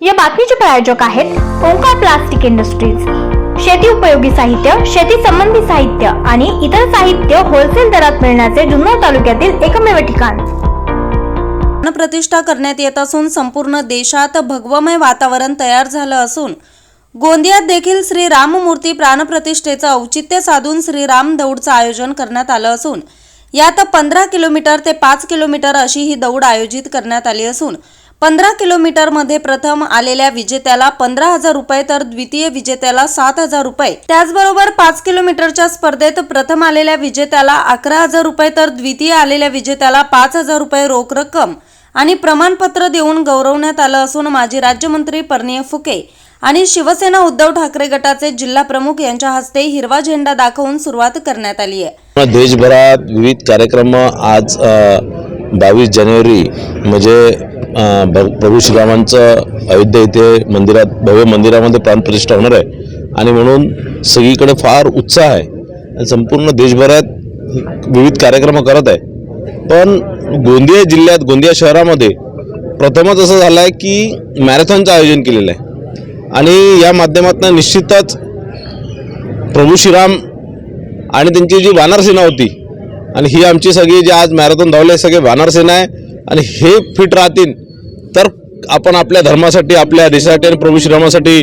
या बातमीचे प्रायोजक आहेत ओंकार प्लास्टिक इंडस्ट्रीज. शेती उपयोगी साहित्य शेती संबंधी साहित्य आणि इतर साहित्य होलसेल दरात मिळण्याचे जुन्नर तालुक्यातील एकमेव ठिकाण. प्रतिष्ठा करण्यात येत असून संपूर्ण देशात भगवमय वातावरण तयार झालं असून गोंदियात देखील श्री राममूर्ती प्राणप्रतिष्ठेचं औचित्य साधून श्री राम दौडचं आयोजन करण्यात आलं असून यात पंधरा किलोमीटर ते पाच किलोमीटर अशी ही दौड आयोजित करण्यात आली असून पंधरा किलोमीटरमध्ये प्रथम आलेल्या विजेत्याला पंधरा हजार रुपये तर द्वितीय विजेत्याला सात हजार रुपये. त्याचबरोबर पाच किलोमीटरच्या स्पर्धेत प्रथम आलेल्या विजेत्याला अकरा हजार रुपये तर द्वितीय आलेल्या विजेत्याला पाच हजार रुपये रोख रक्कम आणि प्रमाणपत्र देऊन गौरवण्यात आलं असून माजी राज्यमंत्री परनीय फुके आणि शिवसेना उद्धव ठाकरे गटाचे जिल्हा प्रमुख यांच्या हस्ते हिरवा झेंडा दाखवून सुरुवात करण्यात आली आहे. देशभरात विविध कार्यक्रम आज बावीस जानेवारी म्हणजे प्रभू श्रीरामांचं अयोध्या इथे मंदिरात भव्य मंदिरामध्ये प्राणप्रतिष्ठा होणार आहे. आणि म्हणून सगळीकडे फार उत्साह आहे. आणि संपूर्ण देशभरात विविध कार्यक्रम करत आहे. पण गोंदिया जिल्ह्यात गोंदिया शहरामध्ये प्रथमच असं झालं आहे की मॅरेथॉनचं आयोजन केलेलं आहे. आणि या माध्यमातून निश्चितच प्रभू श्रीराम आणि त्यांची जी वानरसेना होती आणि ही आमची सगळी जी आज मॅरेथॉन धावले सगळे वानरसेना आहे आणि हे फिट राहतील तर आपण आपल्या धर्मासाठी आपल्या देशासाठी आणि प्रभू श्रीरामासाठी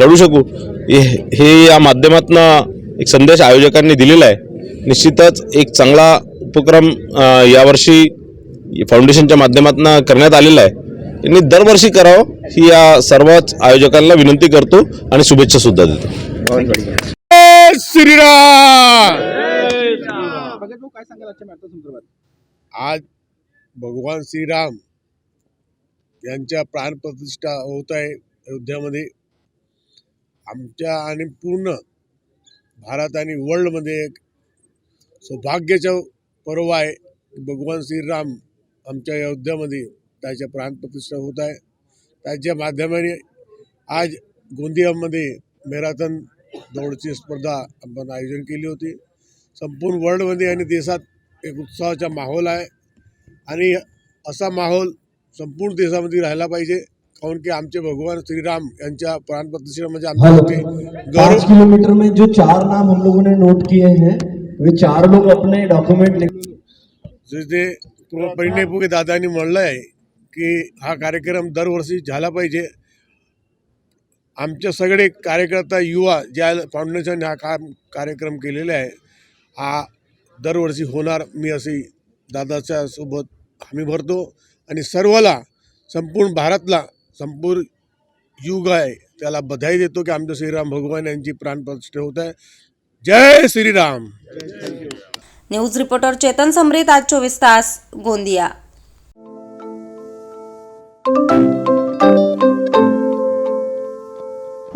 लढू शकू. हे हे या माध्यमातून एक संदेश आयोजकांनी दिलेला आहे. निश्चितच एक चांगला उपक्रम यावर्षी फाउंडेशनच्या माध्यमातून करण्यात आलेला आहे. त्यांनी दरवर्षी करावं ही या सर्वच आयोजकांना विनंती करतो आणि शुभेच्छा सुद्धा देतो. जय श्रीराम! आज भगवान श्रीराम यांच्या प्राणप्रतिष्ठा होत आहे अयोध्यामध्ये. आमच्या आणि पूर्ण भारत आणि वर्ल्डमध्ये एक सौभाग्याचं पर्व आहे भगवान श्रीराम आमच्या अयोध्यामध्ये त्याच्या प्राणप्रतिष्ठा होत आहे त्याच्या माध्यमाने आज गोंदियामध्ये मॅरेथॉन दौडची स्पर्धा आपण आयोजन केली होती. संपूर्ण वर्ल्डमध्ये आणि देशात एक उत्साहाचा माहोल आहे. आणि असा माहोल संपूर्ण देशामध्ये राहिला पाहिजे. काऊन की आमचे भगवान श्रीराम यांच्या प्राणप्रतिष्ठा म्हणजे आमच्या पाँच किलोमीटर में जो चार नाम हम लोगों ने नोट किए हैं वे चार लोग अपने डॉक्यूमेंट जिथे परिणय फुगे दादांनी म्हणलं आहे की हा कार्यक्रम दरवर्षी झाला पाहिजे. आमचे सगळे कार्यकर्ता युवा ज्या फाउंडेशन हा काम कार्यक्रम केलेला आहे. हा दरवर्षी होणार मी अशी दादाच्या सोबत हमी भरतो. आणि सर्वला संपूर्ण भारतला संपूर्ण युग आहे त्याला बधाई देतो की आमच्या श्रीराम भगवान यांची प्राणप्रतिष्ठा होत आहे. जय श्रीराम. न्यूज रिपोर्टर चेतन समरीत आज चोवीस तास गोंदिया.